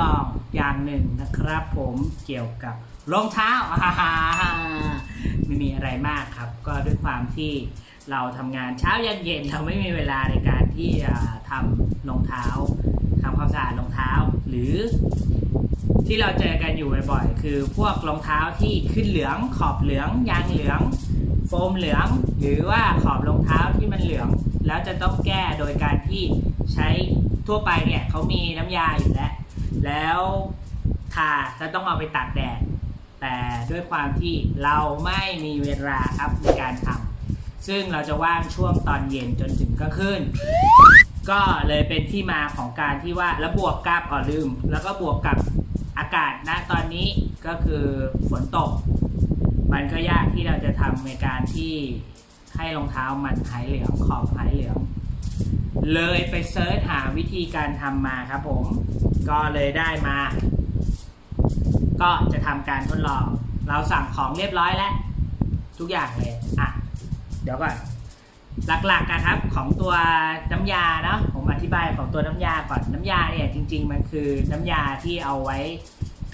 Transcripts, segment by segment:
ลองอย่างหนึ่งนะครับ ผมเกี่ยวกับรองเท้าไม่มีอะไรมากครับ ก็ด้วยความที่เราทำงานเช้ายันเย็นเราไม่มีเวลาในการที่จะทำรองเท้าทำความสะอาดรองเท้า หรือที่เราเจอกันอยู่บ่อยๆ คือพวกรองเท้าที่ขึ้นเหลืองขอบเหลือง ยางเหลือง โฟมเหลือง หรือว่าขอบรองเท้าที่มันเหลือง แล้วจะต้องแก้โดยการที่ใช้ทั่วไปเนี่ยเขามีน้ำยาอยู่แล้ว แล้วทาจะต้องเอาไปตากแดด แต่ด้วยความที่เราไม่มีเวลาครับในการทำซึ่งเราจะว่างช่วงตอนเย็นจนถึงกลางคืนก็เลยเป็นที่มาของการที่ว่าแล้วบวกกับอ๋อลืม แล้วก็บวกกับอากาศณตอนนี้ก็คือฝนตก มันก็ยากที่เราจะทำในการที่ให้รองเท้ามันหายเหลืองขอบหายเหลือง เลยไปเซิร์ชหาวิธีการทำมาครับผม ก็เลยได้มา ก็จะทำการทดลอง เราสั่งของเรียบร้อยแล้ว ทุกอย่างเลย อะ เดี๋ยวก่อนหลักๆอะครับของตัวน้ำยาเนาะผมอธิบายของตัวน้ำยาก่อนน้ำยาเนี่ยจริง ๆ มันคือน้ำยาที่เอาไว้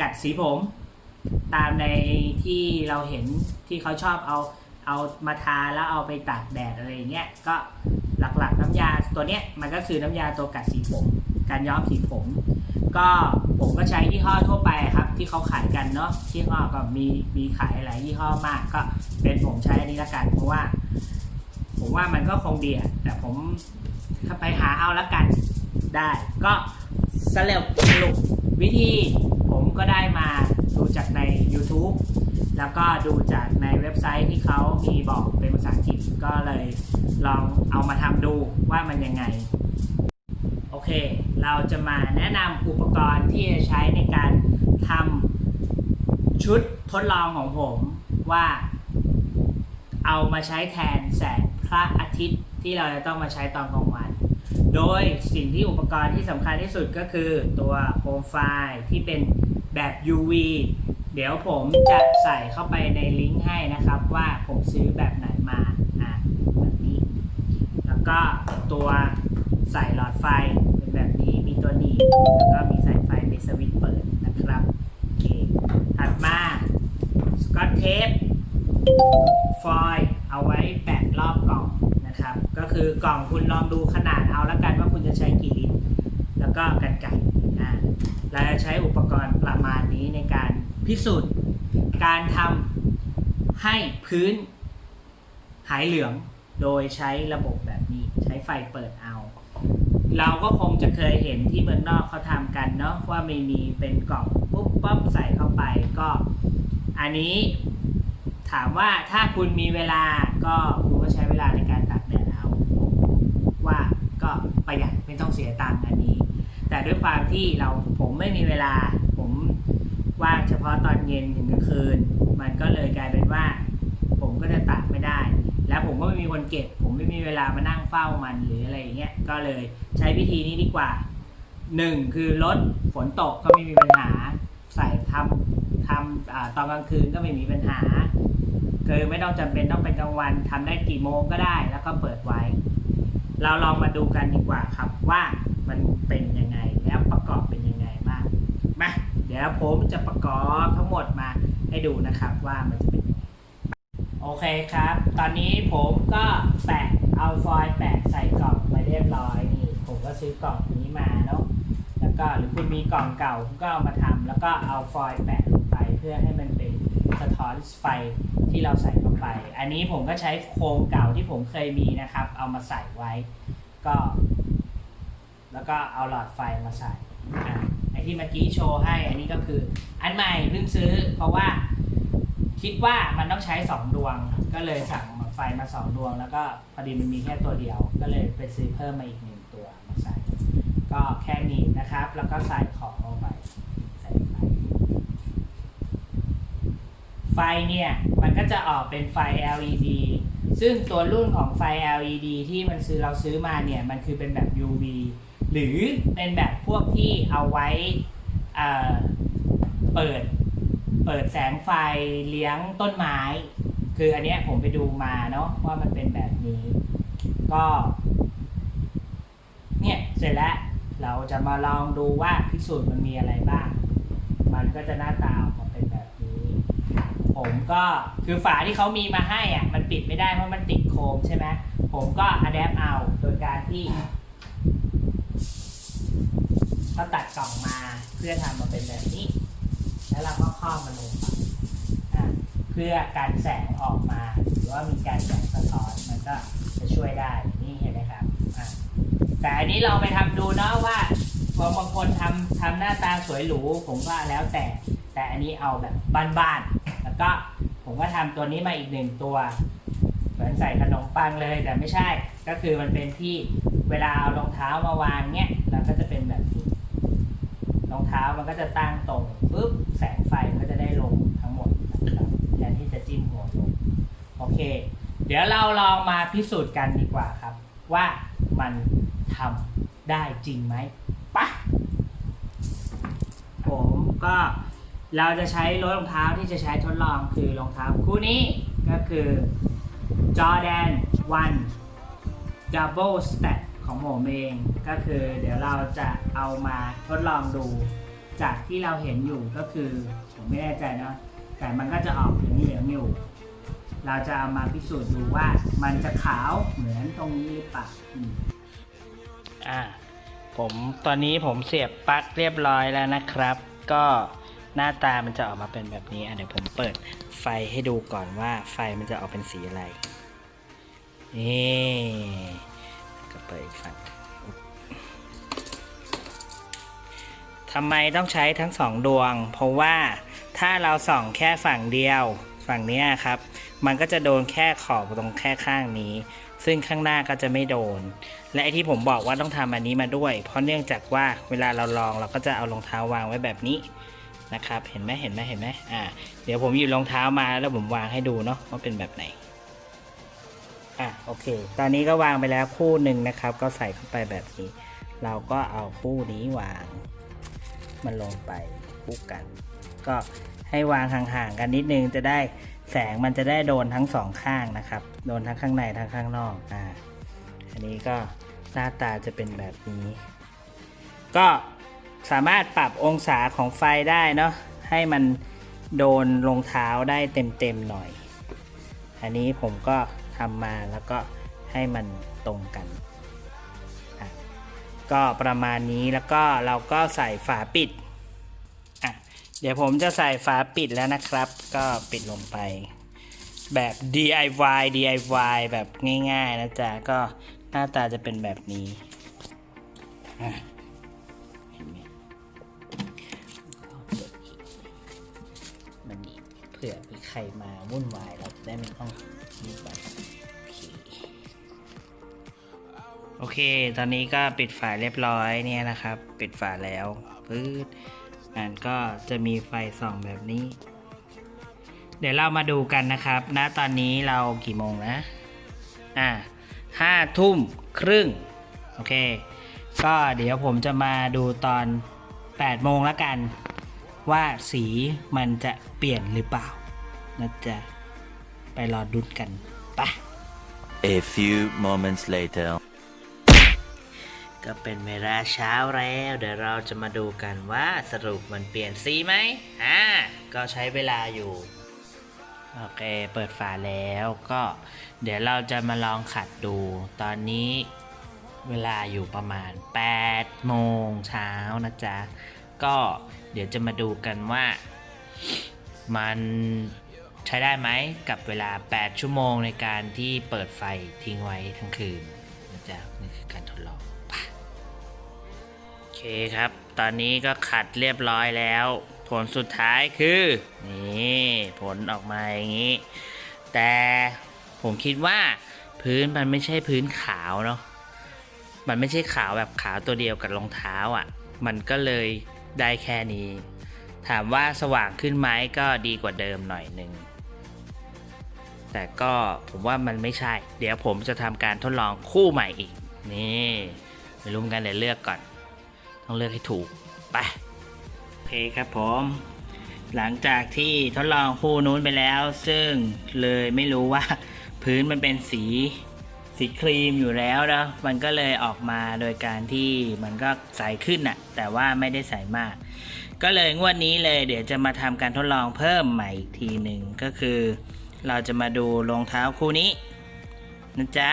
กัดสีผม ตามในที่เราเห็นที่เขาชอบเอาเอามาทาแล้วเอาไปตากแดดอะไรเงี้ยก็หลักๆน้ำยาตัวเนี้ยมันก็คือน้ำยาตัวกัดสีผม การย้อมสีผม ก็ผมก็ใช้ยี่ห้อทั่วไปครับ ที่เขาขายกันเนาะยี่ห้อก็มีมีขายหลายยี่ห้อมาก ก็เป็นผมใช้อันนี้ละกัน เพราะว่า ผมว่ามันก็คงดีแต่ผมไปหาเอาละกันได้ ก็สรุปสรุปวิธีผมก็ได้มาดูจากใน YouTube แล้วก็ดูจากในเว็บไซต์ที่เขามีบอกเป็นภาษาอังกฤษก็เลยลองเอามาทำดูว่ามันยังไง เค เราจะมาแนะนำอุปกรณ์ที่จะใช้ในการทำชุดทดลองของผมว่า เอามาใช้แทนแสงพระอาทิตย์ที่เราจะต้องมาใช้ตอนกลางวัน โดยสิ่งที่อุปกรณ์ที่สำคัญที่สุดก็คือตัวโคมไฟที่เป็นแบบ UV เดี๋ยวผมจะใส่เข้าไปในลิงก์ให้นะครับว่าผมซื้อแบบไหนมาอะแบบนี้ แล้วก็ตัวใส่หลอดไฟ นี้ แล้วก็มีสายไฟเป็นสวิตช์เปิดนะครับโอเคถัดมาสกอตเทปฟอยล์เอาไว้แปะรอบกล่องนะครับ ก็คือกล่องคุณลองดูขนาดเอาละกันว่าคุณจะใช้กี่ลิตร แล้วก็กันไก่อ่าเราจะใช้อุปกรณ์ประมาณนี้ในการพิสูจน์การทำให้พื้นหายเหลืองโดยใช้ระบบแบบนี้ใช้ไฟเปิดเอา เราก็คงจะเคยเห็นที่เมืองนอกเขาทำกันเนาะว่าไม่มีเป็นกล่องปุ๊บปั๊บใส่เข้าไปก็ อันนี้ถามว่าถ้าคุณมีเวลาก็คุณก็ใช้เวลาในการตากแดดเอาว่าก็ประหยัดไม่ต้องเสียตังค์อันนี้ แต่ด้วยความที่เราผมไม่มีเวลา ผมว่างเฉพาะตอนเย็นถึงกลางคืน มันก็เลยกลายเป็นว่า ผมก็จะตากไม่ได้ ก็ไม่มีคนเก็บ ผมไม่มีเวลามานั่งเฝ้ามันหรืออะไรอย่างเงี้ยก็เลยใช้วิธีนี้ดีกว่าหนึ่งคือลดฝนตกก็ไม่มีปัญหา ใส่ทำทำอตอนกลางคืนก็ไม่มีปัญหาคือไม่ต้องจำเป็นต้องเป็นกลางวันทำได้กี่โมงก็ได้แล้วก็เปิดไว้ เราลองมาดูกันดีกว่าครับว่ามันเป็นยังไงแล้วประกอบเป็นยังไงบ้างมาเดี๋ยวผมจะประกอบทั้งหมดมาให้ดูนะครับว่ามันจะ โอเคครับ ตอนนี้ผมก็แปะเอาฟอยล์แปะใส่กล่องไปเรียบร้อยนี่ ผมก็ซื้อกล่องนี้มาเนาะ แล้วก็หรือคุณมีกล่องเก่าคุณก็เอามาทำแล้วก็เอาฟอยล์แปะลงไปเพื่อให้มันเป็นสะท้อนไฟที่เราใส่เข้าไป อันนี้ผมก็ใช้โครงเก่าที่ผมเคยมีนะครับ เอามาใส่ไว้ ก็ แล้วก็เอาหลอดไฟมาใส่อะไอที่เมื่อกี้โชว์ให้ อันนี้ก็คือ อันใหม่เพิ่งซื้อ เพราะว่า คิดว่ามันต้องใช้สองดวง ก็เลยสั่งมาไฟมาสองดวง แล้วก็พอดีมันมีแค่ตัวเดียว ก็เลยไปซื้อเพิ่มมาอีกหนึ่งตัวมาใส่ ก็แค่นี้นะครับ แล้วก็ใส่ของลงไปใส่ไฟไฟเนี่ย มันก็จะออกเป็นไฟ LED ซึ่งตัวรุ่นของไฟ LED ที่มันซื้อเราซื้อมาเนี่ย มันคือเป็นแบบ UV หรือเป็นแบบพวกที่เอาไว้เปิด เปิดแสงไฟเลี้ยงต้นไม้ คืออันเนี้ยผมไปดูมาเนาะว่ามันเป็นแบบนี้ ก็ เนี่ยเสร็จแล้วเราจะมาลองดูว่าพิสูจน์มันมีอะไรบ้าง มันก็จะหน้าตาออกมาเป็นแบบนี้ ผมก็คือฝาที่เขามีมาให้อะมันปิดไม่ได้เพราะมันติดโคมใช่ไหมผมก็อัดแอปเอาโดยการที่เขาตัดกล่องมาเพื่อทำมาเป็นแบบนี้ แล้วเราก็ครอบมันลงไปเพื่อการแสงออกมา หรือว่ามีการแสงสะท้อนมันก็จะช่วยได้นี่เห็นไหมครับแต่อันนี้เราไปทำดูเนาะว่าพอบางคนทำทำหน้าตาสวยหรูผมว่าแล้วแต่ แต่อันนี้เอาแบบบ้านๆแล้วก็ผมก็ทำตัวนี้มาอีกหนึ่งตัวเหมือนใส่ขนมปังเลยแต่ไม่ใช่ก็คือมันเป็นที่เวลาเอารองเท้ามาวางเนี้ยเราก็จะเป็นแบบนี้ รองเท้ามันก็จะตั้งตรงปุ๊บแสงไฟก็จะได้ลงทั้งหมดนะครับแทนที่จะจิ้มหัวลงโอเค เดี๋ยวเราลองมาพิสูจน์กันดีกว่าครับ ว่ามันทำได้จริงไหมปะผมก็เราจะใช้รถรองเท้าที่จะใช้ทดลองคือรองเท้าคู่นี้ก็คือ Jordan 1 Double Stack ของผมเองก็คือเดี๋ยวเราจะเอามาทดลองดู จากที่เราเห็นอยู่ก็คือผมไม่แน่ใจเนาะแต่มันก็จะออกเหลืองๆอยู่ เราจะเอามาพิสูจน์ดูว่ามันจะขาวเหมือนตรงนี้หรือเปล่าอ่าผมตอนนี้ผมเสียบปลั๊กเรียบร้อยแล้วนะครับ ก็หน้าตามันจะออกมาเป็นแบบนี้อะเดี๋ยวผมเปิดไฟให้ดูก่อนว่าไฟมันจะออกเป็นสีอะไรนี่ ก็เปิดอีกฝั่งทำไมต้องใช้ทั้งสองดวง เพราะว่าถ้าเราส่องแค่ฝั่งเดียว ฝั่งนี้ครับ มันก็จะโดนแค่ขอบตรงแค่ข้างนี้ ซึ่งข้างหน้าก็จะไม่โดน และไอที่ผมบอกว่าต้องทำอันนี้มาด้วย เพราะเนื่องจากว่าเวลาเราลองเราก็จะเอารองเท้าวางไว้แบบนี้นะครับ เห็นไหมเห็นไหมเห็นไหมอ่า เดี๋ยวผมหยิบรองเท้ามาแล้วผมวางให้ดูเนาะว่าเป็นแบบไหน อะโอเค ตอนนี้ก็วางไปแล้วคู่หนึ่งนะครับ ก็ใส่เข้าไปแบบนี้ เราก็เอาคู่นี้วาง มันลงไปคู่กัน ก็ให้วางห่างๆกันนิดนึงจะได้แสงมันจะได้โดนทั้งสองข้างนะครับ โดนทั้งข้างในทั้งข้างนอกอ่าอันนี้ก็หน้าตาจะเป็นแบบนี้ ก็สามารถปรับองศาของไฟได้เนาะให้มันโดนรองเท้าได้เต็มๆหน่อย อันนี้ผมก็ ทำมาแล้วก็ให้มันตรงกัน ก็ประมาณนี้แล้วก็เราก็ใส่ฝาปิด เดี๋ยวผมจะใส่ฝาปิดแล้วนะครับ ก็ปิดลงไป แบบ DIY DIY แบบง่ายๆนะจ๊ะ ก็หน้าตาจะเป็นแบบนี้เห็นไหมมันนี่เผื่อมีใครมาวุ่นวายเราจะได้ไม่ต้องรีบไป โอเค ตอนนี้ก็ปิดฝาเรียบร้อยเนี่ยนะครับ ปิดฝาแล้วปื๊ดอ่านก็จะมีไฟส่องแบบนี้ เดี๋ยวเรามาดูกันนะครับณตอนนี้เรากี่โมงนะ อ่าห้าทุ่มครึ่ง โอเค ก็เดี๋ยวผมจะมาดูตอน8โมงแล้วกัน ว่าสีมันจะเปลี่ยนหรือเปล่านะจ๊ะไปรอดุนกันไปะ A few moments later. ก็เป็นเวลาเช้าแล้ว เดี๋ยวเราจะมาดูกันว่าสรุปมันเปลี่ยนสีไหมอ่าก็ใช้เวลาอยู่ โอเค เปิดฝาแล้วก็ เดี๋ยวเราจะมาลองขัดดู ตอนนี้เวลาอยู่ประมาณ 8 โมงเช้านะจ๊ะ ก็เดี๋ยวจะมาดูกันว่ามันใช้ได้ไหมกับเวลา 8 ชั่วโมงในการที่เปิดไฟทิ้งไว้ทั้งคืนนะจ๊ะ นี่คือการทดลอง เคครับ ตอนนี้ก็ขัดเรียบร้อยแล้ว ผลสุดท้ายคือ นี่ผลออกมาอย่างนี้ แต่ผมคิดว่าพื้นมันไม่ใช่พื้นขาวเนาะ มันไม่ใช่ขาวแบบขาวตัวเดียวกับรองเท้าอะ่ะ มันก็เลยได้แค่นี้ ถามว่าสว่างขึ้นไหมก็ดีกว่าเดิมหน่อยหนึ่งแต่ก็ผมว่ามันไม่ใช่ เดี๋ยวผมจะทำการทดลองคู่ใหม่อีก นี่ไปรุมกันเดี๋ยวเลือกก่อน ต้องเลือกให้ถูกไปโอเคครับผม หลังจากที่ทดลองคู่นู้นไปแล้ว ซึ่งเลยไม่รู้ว่า พื้นมันเป็นสีสีครีมอยู่แล้วนะมันก็เลยออกมาโดยการที่มันก็ใสขึ้นน่ะ แต่ว่าไม่ได้ใสมาก ก็เลยงวดนี้เลยเดี๋ยวจะมาทำการทดลองเพิ่มใหม่อีกทีหนึ่งก็คือ เราจะมาดูรองเท้าคู่นี้นะจ๊ะ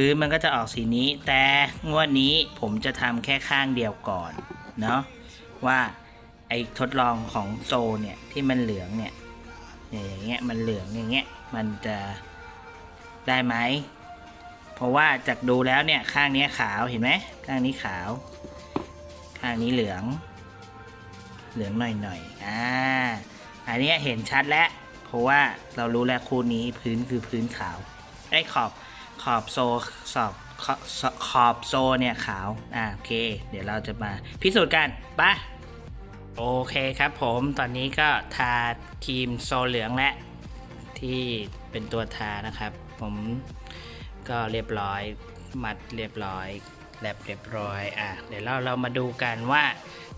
พื้นมันก็จะออกสีนี้ แต่งวดนี้ผมจะทำแค่ข้างเดียวก่อนเนาะว่าไอ้ทดลองของโซเนี่ยที่มันเหลืองเนี่ยอย่างเงี้ยมันเหลืองอย่างเงี้ยมันจะได้ไหมเพราะว่าจากดูแล้วเนี่ยข้างนี้ขาวเห็นไหมข้างนี้ขาว ข้างนี้เหลือง เหลืองหน่อยๆอ่าอันนี้เห็นชัดแล้ว เพราะว่าเรารู้แล้วคู่นี้พื้นคือพื้นขาวไอ้ขอบ อบโซสอบขอบขอบโซเนี่ยขาว อ่าโอเค เดี๋ยวเราจะมาพิสูจน์กันไปโอเคครับผมตอนนี้ก็ทาครีมโซเหลืองและ ที่เป็นตัวทานะครับ ผมก็เรียบร้อยมัดเรียบร้อยแลบเรียบร้อยอะเดี๋ยวเราเรามาดูกันว่า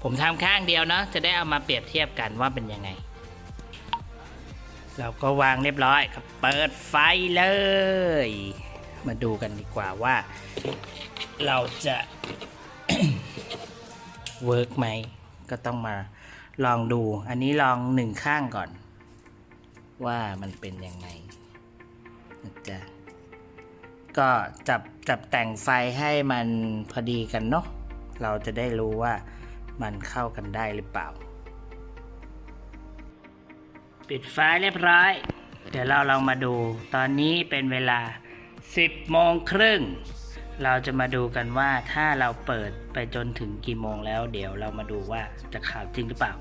ผมทำข้างเดียวเนาะจะได้เอามาเปรียบเทียบกันว่าเป็นยังไง เราก็วางเรียบร้อยครับเปิดไฟเลย มาดูกันดีกว่าว่า เราจะเวิร์กไหมก็ต้องมาลองดู อันนี้ลองหนึ่งข้างก่อน ว่ามันเป็นยังไงนะจ๊ะก็จับจับแต่งไฟให้มันพอดีกันเนาะเราจะได้รู้ว่ามันเข้ากันได้หรือเปล่า ปิดไฟเรียบร้อย เดี๋ยวเราลองมาดู ตอนนี้เป็นเวลา 10โมงครึ่งเราจะมาดูกันว่าถ้าเราเปิดไปจนถึงกี่โมงแล้ว เดี๋ยวเรามาดูว่าจะข่าวจริงหรือเปล่า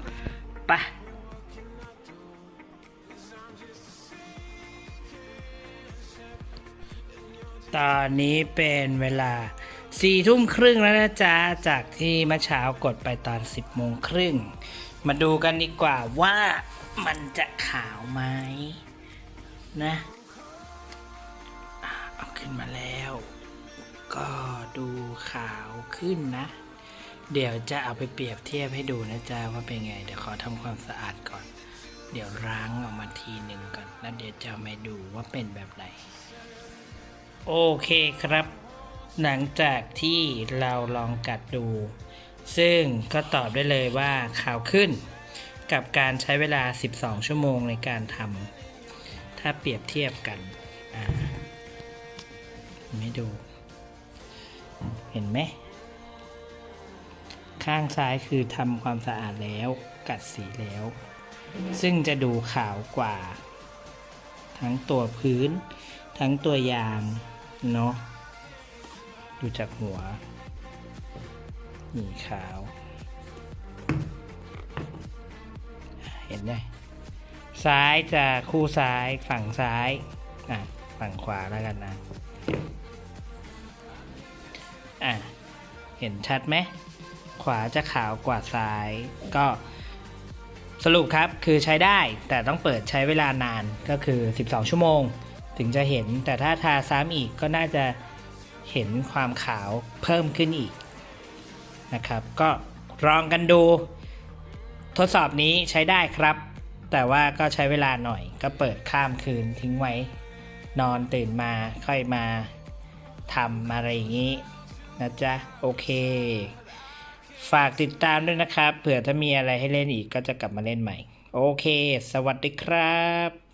ไปะตอนนี้เป็นเวลาสี่ทุ่มครึ่งแล้วนะจ๊ะ จากที่เมื่อเช้ากดไปตอน10โมงครึ่ง มาดูกันดีกว่าว่ามันจะขาวไหมนะ ขึ้นมาแล้ว ก็ดูขาวขึ้นนะ เดี๋ยวจะเอาไปเปรียบเทียบให้ดูนะจ๊ะว่าเป็นไง เดี๋ยวขอทำความสะอาดก่อน เดี๋ยวล้างออกมาทีหนึ่งก่อน แล้วเดี๋ยวจะมาดูว่าเป็นแบบไหน โอเคครับ หลังจากที่เราลองกัดดู ซึ่งก็ตอบได้เลยว่าขาวขึ้นกับการใช้เวลา 12 ชั่วโมงในการทำ ถ้าเปรียบเทียบกัน อ่า ไม่ดู เห็นไหม ข้างซ้ายคือทำความสะอาดแล้ว กัดสีแล้ว ซึ่งจะดูขาวกว่า ทั้งตัวพื้น ทั้งตัวยาง เนาะดูจากหัว นี่ขาว เห็นไหมซ้ายจะคู่ซ้ายฝั่งซ้าย อะ ฝั่งขวาแล้วกันนะอะ เห็นชัดไหม ขวาจะขาวกว่าซ้าย ก็สรุปครับคือใช้ได้แต่ต้องเปิดใช้เวลานานก็คือ 12 ชั่วโมง ถึงจะเห็นแต่ถ้าทาซ้ำอีกก็น่าจะเห็นความขาวเพิ่มขึ้นอีกนะครับ ก็ลองกันดู ทดสอบนี้ใช้ได้ครับ แต่ว่าก็ใช้เวลาหน่อย ก็เปิดข้ามคืนทิ้งไว้ นอนตื่นมาค่อยมาทำอะไรอย่างนี้ นะจ๊ะ โอเค ฝากติดตามด้วยนะครับ เผื่อถ้ามีอะไรให้เล่นอีกก็จะกลับมาเล่นใหม่ โอเค สวัสดีครับ